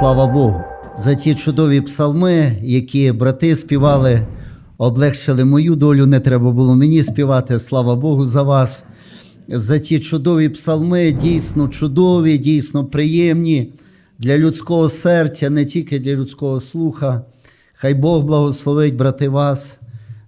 Слава Богу, за ті чудові псалми, які брати співали, облегшили мою долю. Не треба було мені співати. Слава Богу за вас. За ті чудові псалми, дійсно чудові, дійсно приємні для людського серця, не тільки для людського слуха. Хай Бог благословить, брати, вас,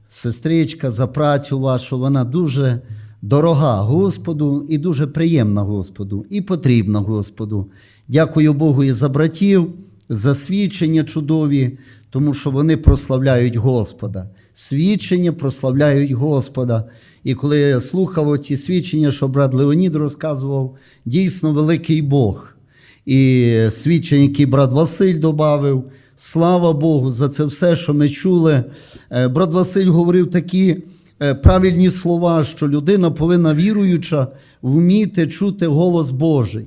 сестричка, за працю вашу. Вона дуже дорога Господу і дуже приємна Господу, і потрібна Господу. Дякую Богу і за братів, за свідчення чудові, тому що вони прославляють Господа. Свідчення прославляють Господа. І коли я слухав ці свідчення, що брат Леонід розказував, дійсно великий Бог. І свідчення, які брат Василь додав, слава Богу за це все, що ми чули. Е, Брат Василь говорив такі е, правильні слова, що людина повинна віруюча вміти чути голос Божий.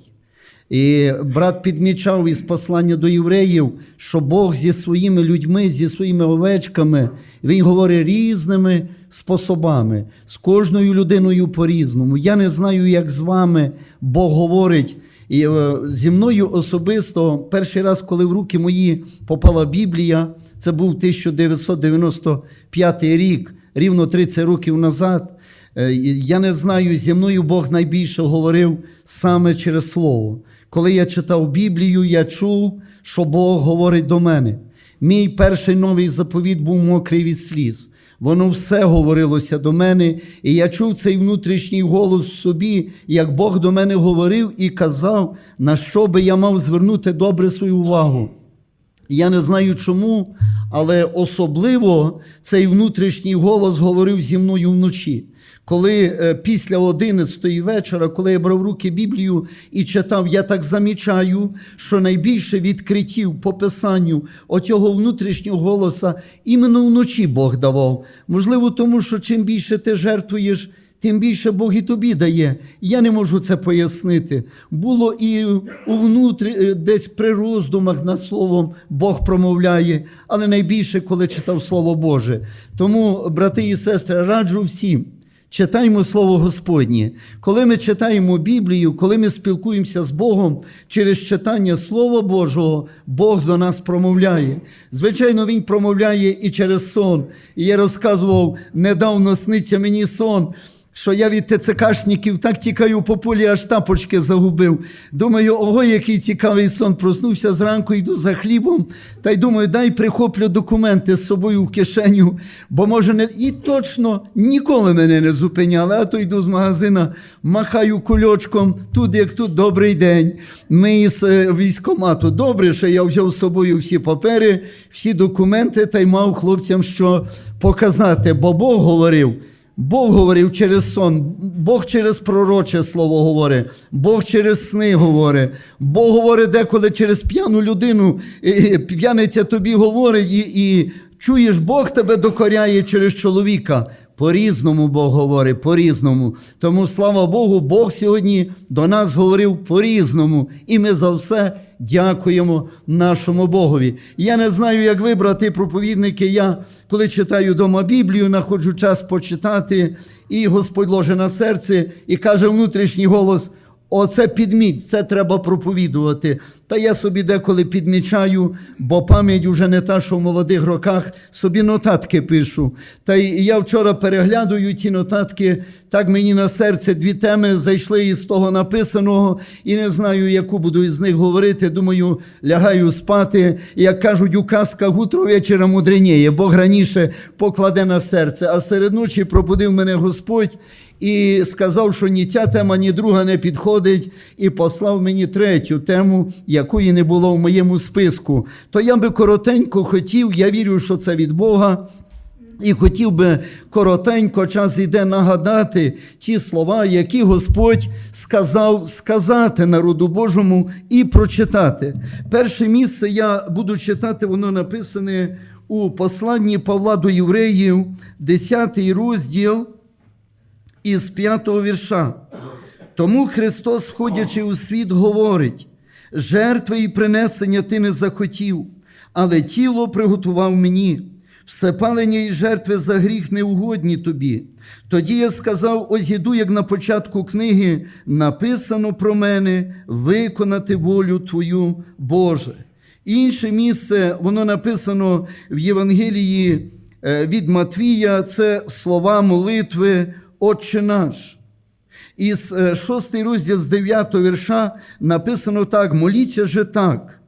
І брат підмічав із послання до євреїв, що Бог зі своїми людьми, зі своїми овечками, він говорить різними способами, з кожною людиною по-різному. Я не знаю, як з вами Бог говорить. І е, зі мною особисто перший раз, коли в руки мої попала Біблія, це був 1995 рік, рівно 30 років назад. Е, Я не знаю, зі мною Бог найбільше говорив саме через Слово. Коли я читав Біблію, я чув, що Бог говорить до мене. Мій перший новий заповіт був мокрий від сліз. Воно все говорилося до мене, і я чув цей внутрішній голос в собі, як Бог до мене говорив і казав, на що би я мав звернути добре свою увагу. Я не знаю чому, але особливо цей внутрішній голос говорив зі мною вночі. Коли е, після 11 вечора, коли я брав руки Біблію і читав, я так замічаю, що найбільше відкриттів по писанню оцього внутрішнього голоса іменно вночі Бог давав. Можливо, тому що чим більше ти жертвуєш, тим більше Бог і тобі дає. Я не можу це пояснити. Було і у внутрі, е, десь при роздумах над словом Бог промовляє, але найбільше, коли читав Слово Боже. Тому, брати і сестри, раджу всім. Читаємо Слово Господнє. Коли ми читаємо Біблію, коли ми спілкуємося з Богом через читання Слова Божого, Бог до нас промовляє. Звичайно, Він промовляє і через сон. І я розказував, недавно сниться мені сон. Що я від ТЦКшників так тікаю по полі, аж тапочки загубив. Думаю, ого, який цікавий сон. Проснувся зранку, йду за хлібом, та й думаю, дай прихоплю документи з собою в кишеню, бо може не. І точно ніколи мене не зупиняли. А то йду з магазина, махаю кульочком, тут як тут добрий день. Ми із е, військомату. Добре, що я взяв з собою всі папери, всі документи та й мав хлопцям що показати, бо Бог говорив. Бог говорив через сон, Бог через пророче слово говорить, Бог через сни говорить, Бог говорить деколи через п'яну людину, п'яниця тобі говорить, і, і чуєш, Бог тебе докоряє через чоловіка. По-різному Бог говорить, по-різному. Тому слава Богу, Бог сьогодні до нас говорив по-різному. І ми за все дякуємо нашому Богові. Я не знаю, як ви, брати проповідники, я коли читаю дома Біблію, знаходжу час почитати, і Господь ложе на серце і каже внутрішній голос. Оце підміть, це треба проповідувати. Та я собі деколи підмічаю, бо пам'ять уже не та, що в молодих роках собі нотатки пишу. Та я вчора переглядую ті нотатки, так мені на серце дві теми зайшли із того написаного, і не знаю, яку буду із них говорити. Думаю, лягаю спати. Як кажуть, у казках утро вечора мудреніє, Бог раніше покладе на серце, а серед ночі пробудив мене Господь і сказав, що ні ця тема, ні друга не підходить, і послав мені третю тему, якої не було в моєму списку. То я би коротенько хотів, я вірю, що це від Бога. І хотів би коротенько час йде нагадати ті слова, які Господь сказав сказати народу Божому і прочитати. Перше місце я буду читати, воно написане у посланні Павла до Євреїв, 10 розділ із п'ятого вірша. Тому Христос, входячи у світ, говорить: жертви і принесення ти не захотів, але тіло приготував мені. Всепалення і жертви за гріх неугодні тобі. Тоді я сказав: ось іду, як на початку книги, написано про мене, виконати волю Твою, Боже. Інше місце, воно написано в Євангелії е, від Матвія, це слова молитви Отче наш. Із е, 6 розділ з 9 вірша написано так: моліться же так.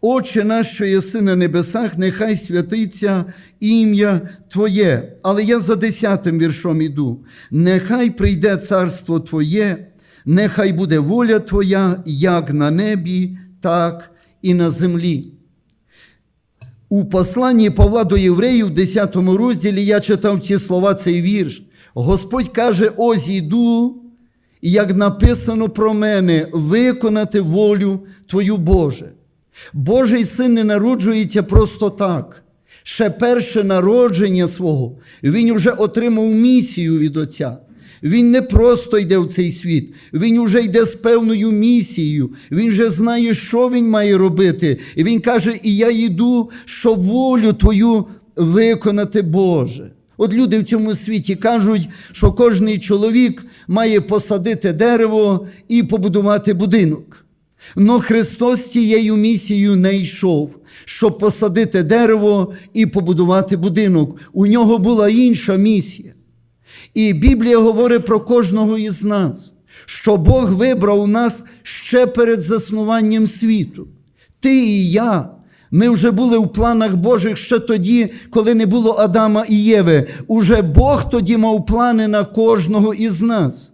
Отче наш, що єси на небесах, нехай святиться ім'я Твоє. Але я за десятим віршом іду. Нехай прийде царство Твоє, нехай буде воля Твоя, як на небі, так і на землі. У посланні Павла до євреїв, в 10 розділі, я читав ці слова, цей вірш. Господь каже: ось іду, і як написано про мене, виконати волю Твою Боже. Божий син не народжується просто так. Ще перше народження свого, він вже отримав місію від Отця. Він не просто йде в цей світ, він вже йде з певною місією. Він вже знає, що він має робити. І він каже: І я йду, щоб волю твою виконати Боже. От люди в цьому світі кажуть, що кожний чоловік має посадити дерево і побудувати будинок. Но Христос цією місією не йшов, щоб посадити дерево і побудувати будинок. У нього була інша місія. І Біблія говорить про кожного із нас, що Бог вибрав нас ще перед заснуванням світу. Ти і я. Ми вже були в планах Божих ще тоді, коли не було Адама і Єви. Уже Бог тоді мав плани на кожного із нас.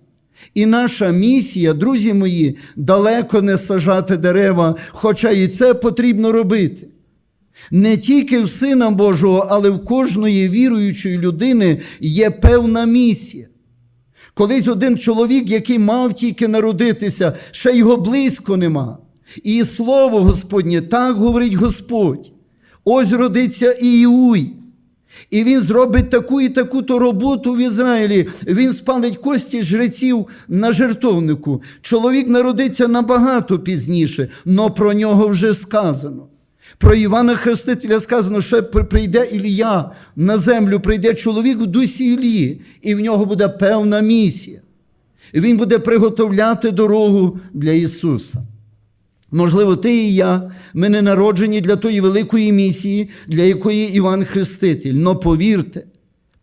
І наша місія, друзі мої, далеко не сажати дерева, хоча і це потрібно робити. Не тільки в Сина Божого, але в кожної віруючої людини є певна місія. Колись один чоловік, який мав тільки народитися, ще його близько нема. І слово Господнє, так говорить Господь. Ось родиться Іуй. І він зробить таку і таку то роботу в Ізраїлі. Він спалить кості жреців на жертовнику. Чоловік народиться набагато пізніше, але про нього вже сказано. Про Івана Хрестителя сказано, що прийде Ілія на землю, прийде чоловік в дусі Ілії, і в нього буде певна місія. Він буде приготовляти дорогу для Ісуса. Можливо, ти і я, ми не народжені для тої великої місії, для якої Іван Хреститель. Но повірте,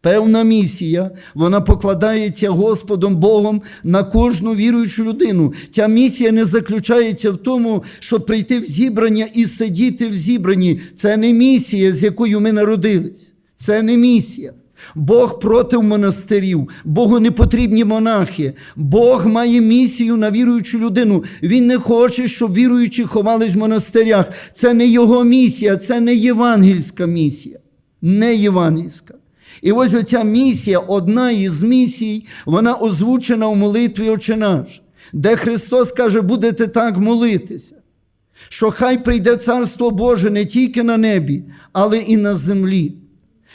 певна місія, вона покладається Господом Богом на кожну віруючу людину. Ця місія не заключається в тому, щоб прийти в зібрання і сидіти в зібранні. Це не місія, з якою ми народились. Це не місія. Бог проти монастирів, Богу не потрібні монахи. Бог має місію на віруючу людину. Він не хоче, щоб віруючі ховались в монастирях. Це не його місія, це не євангельська місія. Не євангельська. І ось оця місія, одна із місій, вона озвучена в молитві Отче наш, де Христос каже, будете так молитися, що хай прийде Царство Боже не тільки на небі, але і на землі.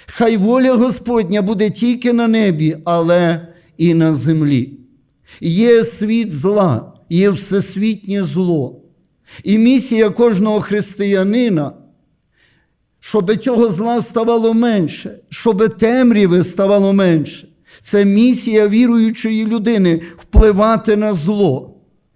Хай воля Господня буде тільки на небі, але і на землі. Є світ зла, є всесвітнє зло. І місія кожного християнина, щоб цього зла ставало менше, щоб темряви ставало менше. Це місія віруючої людини впливати на зло.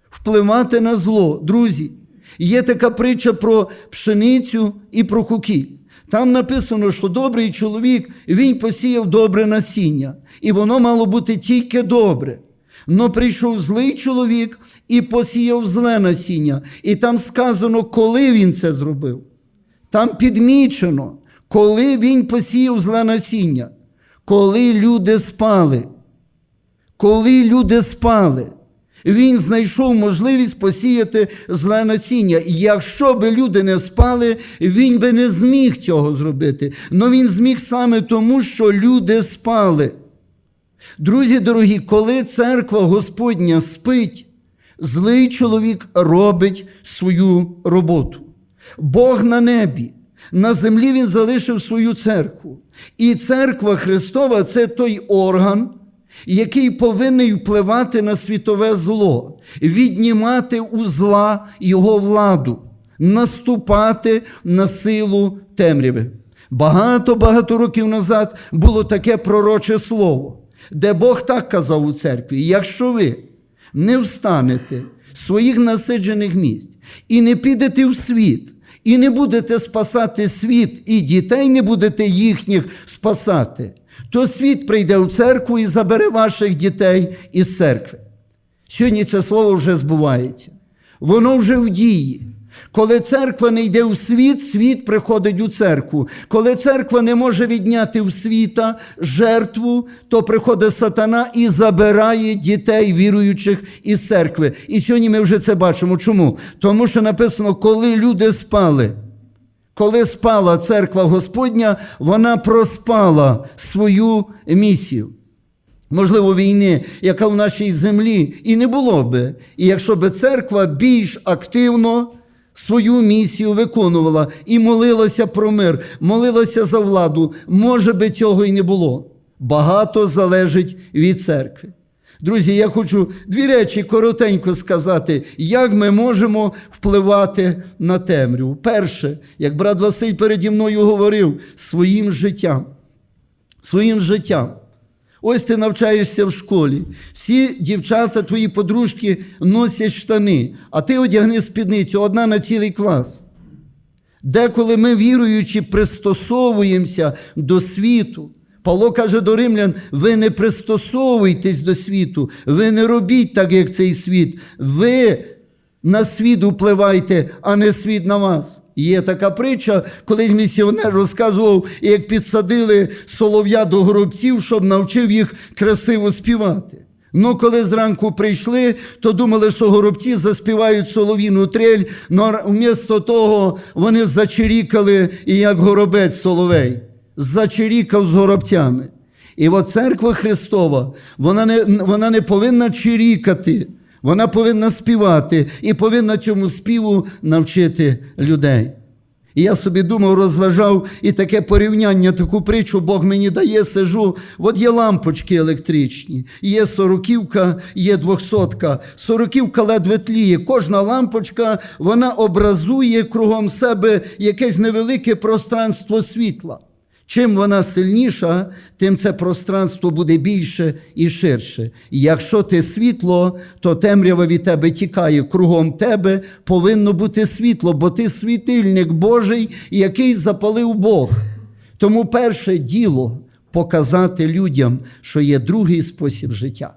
Впливати на зло, друзі. Є така притча про пшеницю і про кукіль. Там написано, що добрий чоловік він посіяв добре насіння, і воно мало бути тільки добре. Но прийшов злий чоловік і посіяв зле насіння. І там сказано, коли він це зробив. Там підмічено, коли він посіяв зле насіння, коли люди спали. Коли люди спали. Він знайшов можливість посіяти зле насіння. І якщо би люди не спали, він би не зміг цього зробити. Но він зміг саме тому, що люди спали. Друзі дорогі, коли церква Господня спить, злий чоловік робить свою роботу. Бог на небі. На землі він залишив свою церкву. І церква Христова це той орган, який повинен впливати на світове зло, віднімати у зла його владу, наступати на силу темряви. Багато-багато років назад було таке пророче слово, де Бог так казав у церкві: якщо ви не встанете з своїх насиджених місць і не підете в світ, і не будете спасати світ, і дітей не будете їхніх спасати, то світ прийде в церкву і забере ваших дітей із церкви. Сьогодні це слово вже збувається. Воно вже в дії. Коли церква не йде у світ, світ приходить у церкву. Коли церква не може відняти в світа жертву, то приходить сатана і забирає дітей віруючих із церкви. І сьогодні ми вже це бачимо. Чому? Тому що написано, коли люди спали. Коли спала церква Господня, вона проспала свою місію. Можливо, війни, яка в нашій землі, і не було би. І якщо би церква більш активно свою місію виконувала і молилася про мир, молилася за владу, може би цього і не було. Багато залежить від церкви. Друзі, я хочу дві речі коротенько сказати, як ми можемо впливати на темряву. Перше, як брат Василь переді мною говорив, своїм життям. Своїм життям. Ось ти навчаєшся в школі. Всі дівчата, твої подружки носять штани, а ти одягни спідницю одна на цілий клас. Деколи ми, віруючи, пристосовуємося до світу. Павло каже до римлян: ви не пристосовуйтесь до світу, ви не робіть так, як цей світ. Ви на світ впливайте, а не світ на вас. Є така притча, колись місіонер розказував, як підсадили солов'я до горобців, щоб навчив їх красиво співати. Ну, коли зранку прийшли, то думали, що горобці заспівають солов'їну трель, але вмісто того вони зачирікали, і як горобець соловей, зачирікав з горобцями. І от церква Христова, вона не, вона не повинна чирікати, вона повинна співати і повинна цьому співу навчити людей. І я собі думав, розважав і таке порівняння, таку притчу Бог мені дає, сижу. От є лампочки електричні, є сороківка, є двохсотка. Сороківка ледве тліє. Кожна лампочка вона образує кругом себе якесь невелике пространство світла. Чим вона сильніша, тим це пространство буде більше і ширше. І якщо ти світло, то темрява від тебе тікає. Кругом тебе повинно бути світло, бо ти світильник Божий, який запалив Бог. Тому перше діло показати людям, що є другий спосіб життя.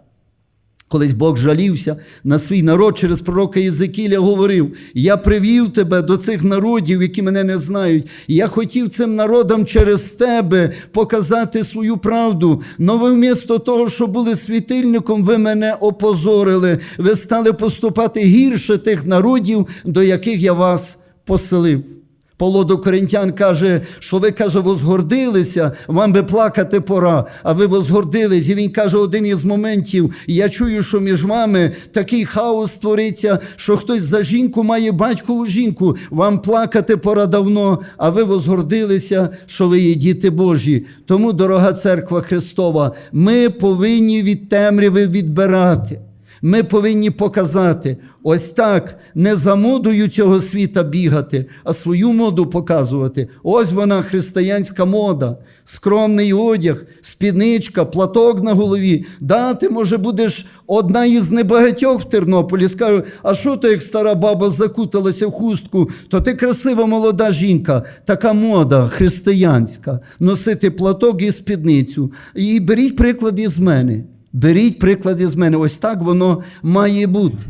Колись Бог жалівся на свій народ через пророка Єзекіля говорив: Я привів тебе до цих народів, які мене не знають. Я хотів цим народам через тебе показати свою правду. Но ви вмісто того, що були світильником, ви мене опозорили. Ви стали поступати гірше тих народів, до яких я вас поселив. Павло до Коринтян каже, що ви каже, возгордилися, вам би плакати пора, а ви возгордились. І він каже, один із моментів: я чую, що між вами такий хаос твориться, що хтось за жінку має батькову жінку. Вам плакати пора давно, а ви возгордилися, що ви є діти Божі. Тому, дорога церква Христова, ми повинні від темряви відбирати. Ми повинні показати, ось так, не за модою цього світа бігати, а свою моду показувати. Ось вона, християнська мода, скромний одяг, спідничка, платок на голові. Да, ти, може, будеш одна із небагатьох в Тернополі. Скажу, а що ти, як стара баба закуталася в хустку, то ти красива молода жінка, така мода християнська, носити платок і спідницю. І беріть приклад із мене. Беріть приклад із мене. Ось так воно має бути.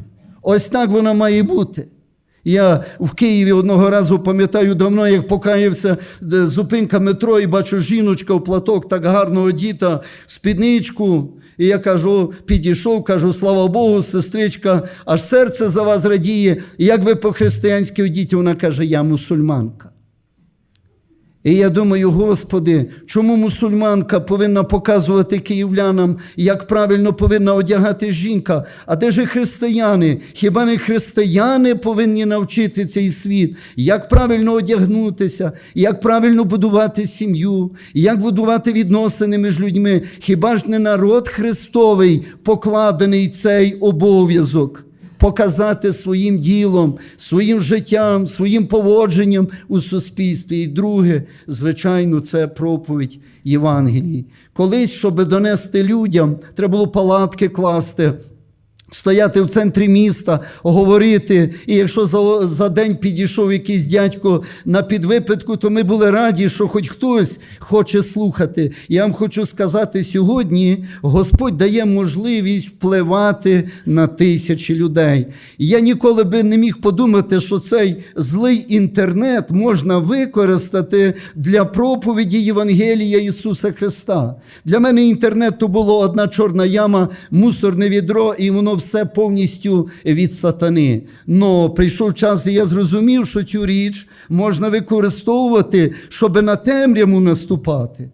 Ось так воно має бути. Я в Києві одного разу пам'ятаю давно, як покаявся зупинка метро, і бачу жіночка в платок так гарно одіта, в спідничку. І я кажу, підійшов, кажу, слава Богу, сестричка, аж серце за вас радіє. Як ви по-християнськи одіті? Вона каже, я мусульманка. І я думаю, Господи, чому мусульманка повинна показувати київлянам, як правильно повинна одягати жінка? А де ж християни? Хіба не християни повинні навчити цей світ, як правильно одягнутися, як правильно будувати сім'ю, як будувати відносини між людьми? Хіба ж не народ Христовий покладений цей обов'язок? Показати своїм ділом, своїм життям, своїм поводженням у суспільстві. І друге, звичайно, це проповідь Євангелії. Колись, щоб донести людям, треба було палатки класти. Стояти в центрі міста, говорити. І якщо за, за день підійшов якийсь дядько на підвипитку, то ми були раді, що хоч хтось хоче слухати. Я вам хочу сказати, сьогодні Господь дає можливість впливати на тисячі людей. Я ніколи би не міг подумати, що цей злий інтернет можна використати для проповіді Євангелія Ісуса Христа. Для мене інтернет то було одна чорна яма, мусорне відро, і воно все повністю від сатани. Но прийшов час, і я зрозумів, що цю річ можна використовувати, щоб на темряву наступати.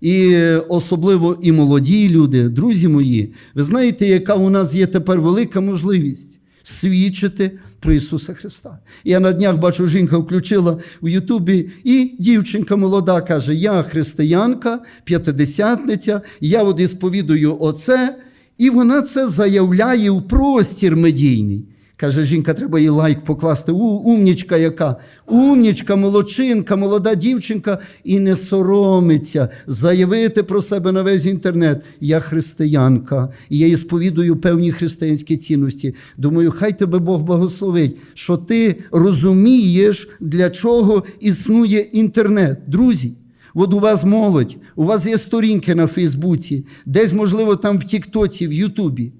І особливо і молоді люди, друзі мої, ви знаєте, яка у нас є тепер велика можливість свідчити про Ісуса Христа. Я на днях бачу, жінка включила в Ютубі, і дівчинка молода каже: Я християнка, п'ятидесятниця, я от сповідую оце. І вона це заявляє в простір медійний. Каже, жінка, треба їй лайк покласти. У, умнічка яка, умнічка, молодчинка, молода дівчинка, і не соромиться заявити про себе на весь інтернет. Я християнка, і я їй сповідую певні християнські цінності. Думаю, хай тебе Бог благословить, що ти розумієш, для чого існує інтернет. Друзі. От у вас молодь, у вас є сторінки на Фейсбуці, десь, можливо, там в Тіктоці, в Ютубі.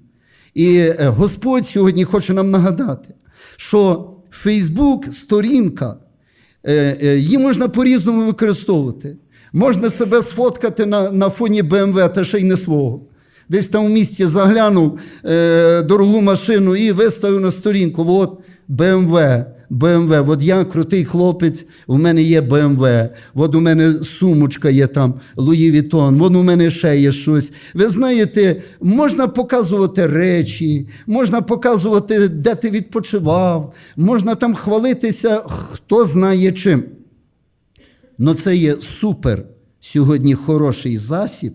І е, Господь сьогодні хоче нам нагадати, що Фейсбук сторінка, е, е, її можна по-різному використовувати. Можна себе сфоткати на, на фоні БМВ, та ще й не свого. Десь там в місті заглянув е, дорогу машину і виставив на сторінку. От БМВ. БМВ, от я крутий хлопець, у мене є БМВ, от у мене сумочка є там, Луї Вітон, от у мене ще є щось. Ви знаєте, можна показувати речі, можна показувати, де ти відпочивав, можна там хвалитися, хто знає чим. Но це є супер сьогодні хороший засіб,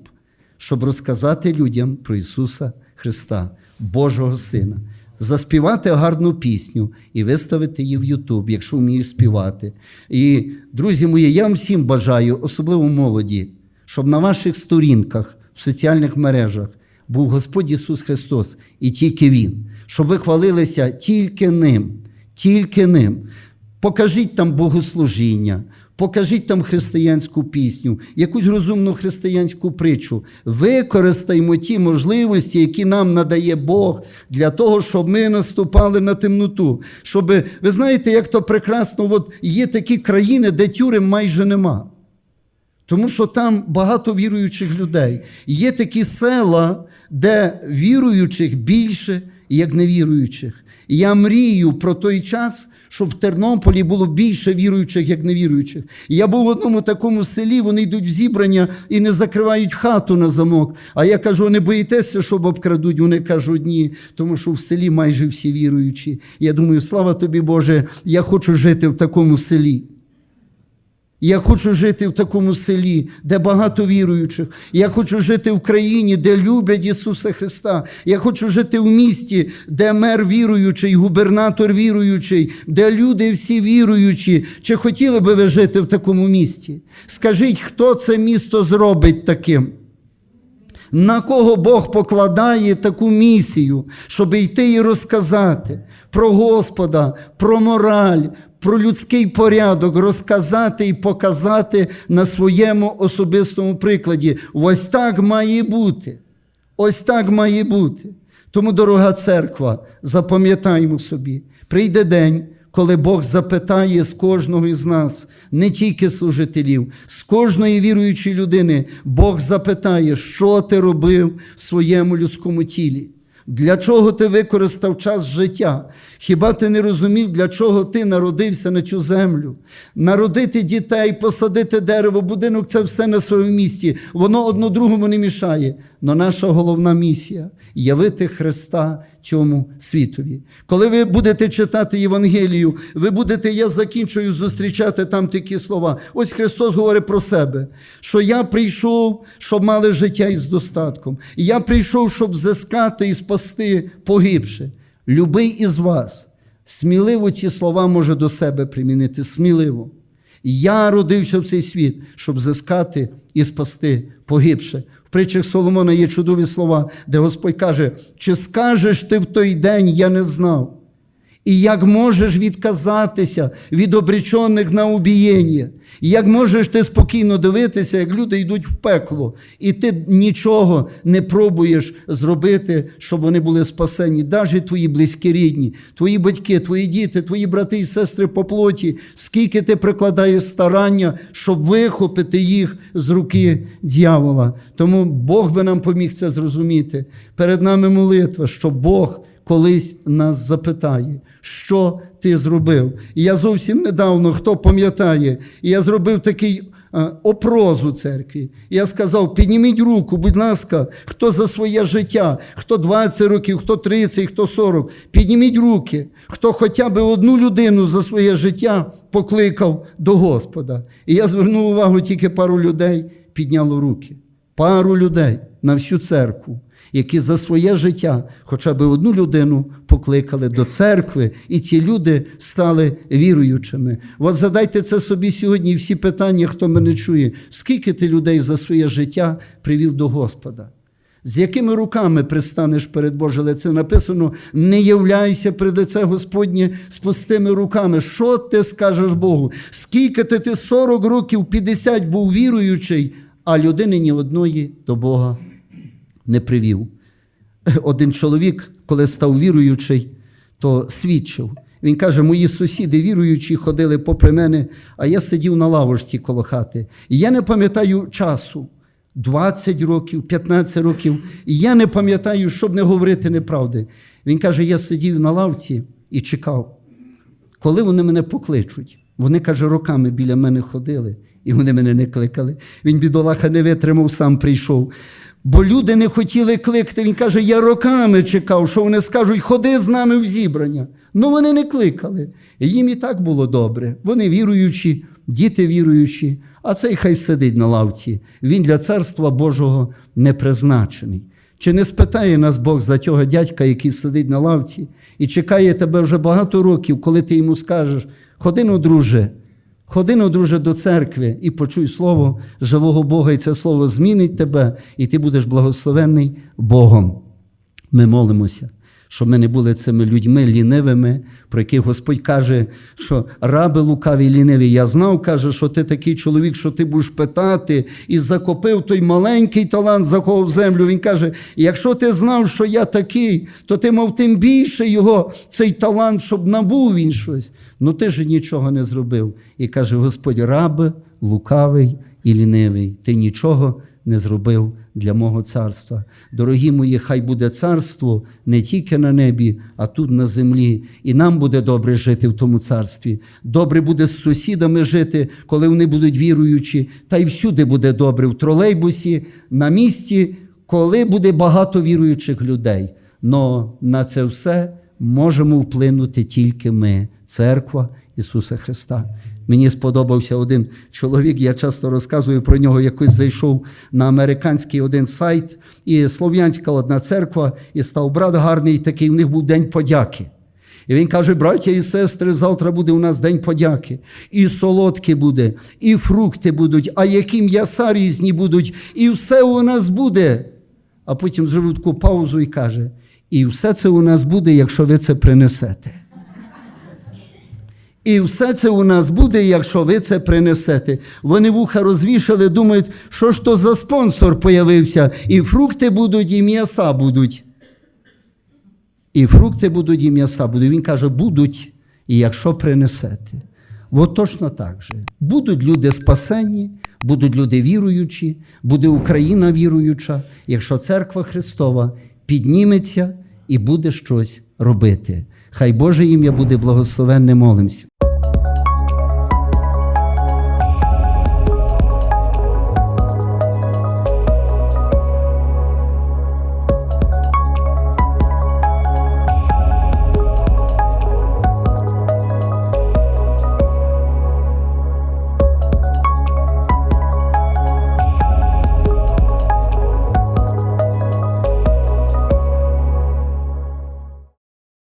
щоб розказати людям про Ісуса Христа, Божого Сина заспівати гарну пісню і виставити її в Ютуб, якщо вмієш співати. І, друзі мої, я вам всім бажаю, особливо молоді, щоб на ваших сторінках в соціальних мережах був Господь Ісус Христос і тільки Він, щоб ви хвалилися тільки Ним, тільки Ним. Покажіть там богослужіння, покажіть там християнську пісню, якусь розумну християнську притчу. Використаймо ті можливості, які нам надає Бог, для того, щоб ми наступали на темноту. Щоб, ви знаєте, як то прекрасно, от є такі країни, де тюрем майже нема. Тому що там багато віруючих людей. Є такі села, де віруючих більше, як невіруючих. І я мрію про той час, щоб в Тернополі було більше віруючих, як невіруючих. І я був в одному такому селі, вони йдуть в зібрання і не закривають хату на замок. А я кажу, не боїтеся, щоб обкрадуть? Вони кажуть, ні, тому що в селі майже всі віруючі. Я думаю, слава тобі, Боже, я хочу жити в такому селі. Я хочу жити в такому селі, де багато віруючих. Я хочу жити в країні, де люблять Ісуса Христа. Я хочу жити в місті, де мер віруючий, губернатор віруючий, де люди всі віруючі. Чи хотіли би ви жити в такому місті? Скажіть, хто це місто зробить таким? На кого Бог покладає таку місію, щоб йти і розказати про Господа, про мораль, про людський порядок, розказати і показати на своєму особистому прикладі. Ось так має бути. Ось так має бути. Тому, дорога церква, запам'ятаймо собі, прийде день, коли Бог запитає з кожного із нас, не тільки служителів, з кожної віруючої людини, Бог запитає, що ти робив в своєму людському тілі. Для чого ти використав час життя? Хіба ти не розумів, для чого ти народився на цю землю? Народити дітей, посадити дерево, будинок це все на своєму місці. Воно одно другому не мішає. Но наша головна місія явити Христа цьому світові. Коли ви будете читати Євангелію, ви будете, я закінчую зустрічати там такі слова. Ось Христос говорить про себе, що я прийшов, щоб мали життя із достатком. І я прийшов, щоб зискати і спасти погибше. Любий із вас сміливо ці слова може до себе примінити. Сміливо. Я родився в цей світ, щоб зискати і спасти погибше. Притчах Соломона є чудові слова, де Господь каже: чи скажеш ти в той день, я не знав? І як можеш відказатися від обречених на убієння? Як можеш ти спокійно дивитися, як люди йдуть в пекло, і ти нічого не пробуєш зробити, щоб вони були спасені, навіть твої близькі рідні, твої батьки, твої діти, твої брати і сестри по плоті, скільки ти прикладаєш старання, щоб вихопити їх з руки дьявола. Тому Бог би нам поміг це зрозуміти. Перед нами молитва, що Бог колись нас запитає, що ти зробив. І я зовсім недавно, хто пам'ятає, я зробив такий е, опрос у церкві. Я сказав: підніміть руку, будь ласка, хто за своє життя, хто 20 років, хто 30, хто 40. Підніміть руки, хто хоча б одну людину за своє життя покликав до Господа. І я звернув увагу, тільки пару людей підняло руки. Пару людей на всю церкву які за своє життя хоча б одну людину покликали до церкви, і ті люди стали віруючими. От задайте це собі сьогодні, всі питання, хто мене чує, скільки ти людей за своє життя привів до Господа? З якими руками пристанеш перед Боже лице? Написано: не являйся перед лице Господнє з пустими руками. Що ти скажеш Богу? Скільки ти, ти 40 років, 50 був віруючий, а людини ні одної до Бога не привів. Один чоловік, коли став віруючий, то свідчив. Він каже: мої сусіди віруючі ходили попри мене, а я сидів на лавочці коло хати. І я не пам'ятаю часу. 20 років, 15 років, і я не пам'ятаю, щоб не говорити неправди. Він каже: я сидів на лавці і чекав, коли вони мене покличуть. Вони, каже, роками біля мене ходили, і вони мене не кликали. Він, бідолаха, не витримав, сам прийшов. Бо люди не хотіли кликати. Він каже, я роками чекав, що вони скажуть, ходи з нами в зібрання. Ну вони не кликали. І їм і так було добре. Вони віруючі, діти віруючі, а цей хай сидить на лавці. Він для царства Божого не призначений. Чи не спитає нас Бог за цього дядька, який сидить на лавці, і чекає тебе вже багато років, коли ти йому скажеш, ходи, ну, друже, Ходи, ну, друже, до церкви і почуй слово живого Бога, і це слово змінить тебе, і ти будеш благословений Богом. Ми молимося, щоб ми не були цими людьми лінивими, про яких Господь каже, що раби лукаві ліниві. Я знав, каже, що ти такий чоловік, що ти будеш питати, і закопив той маленький талант, заховав землю. Він каже: якщо ти знав, що я такий, то ти мав тим більше його, цей талант, щоб набув він щось. Ну ти ж нічого не зробив. І каже: Господь, раб, лукавий і лінивий, ти нічого не зробив для мого царства. Дорогі мої, хай буде царство не тільки на небі, а тут на землі. І нам буде добре жити в тому царстві. Добре буде з сусідами жити, коли вони будуть віруючі, та й всюди буде добре в тролейбусі, на місці, коли буде багато віруючих людей. Но на це все можемо вплинути тільки ми, церква Ісуса Христа. Мені сподобався один чоловік, я часто розказую про нього, якось зайшов на американський один сайт, і слов'янська одна церква, і став брат гарний такий, в них був День подяки. І він каже: браття і сестри, завтра буде у нас День подяки. І солодке буде, і фрукти будуть, а які м'яса різні будуть, і все у нас буде. А потім зробив таку паузу і каже: і все це у нас буде, якщо ви це принесете. І все це у нас буде, якщо ви це принесете. Вони вуха розвішали, думають, що ж то за спонсор появився, і фрукти будуть, і м'яса будуть. І фрукти будуть, і м'яса будуть. Він каже, будуть, і якщо принесете. От точно так же. Будуть люди спасені, будуть люди віруючі, буде Україна віруюча, якщо церква Христова підніметься і буде щось робити. Хай Боже ім'я буде благословенне, молимся.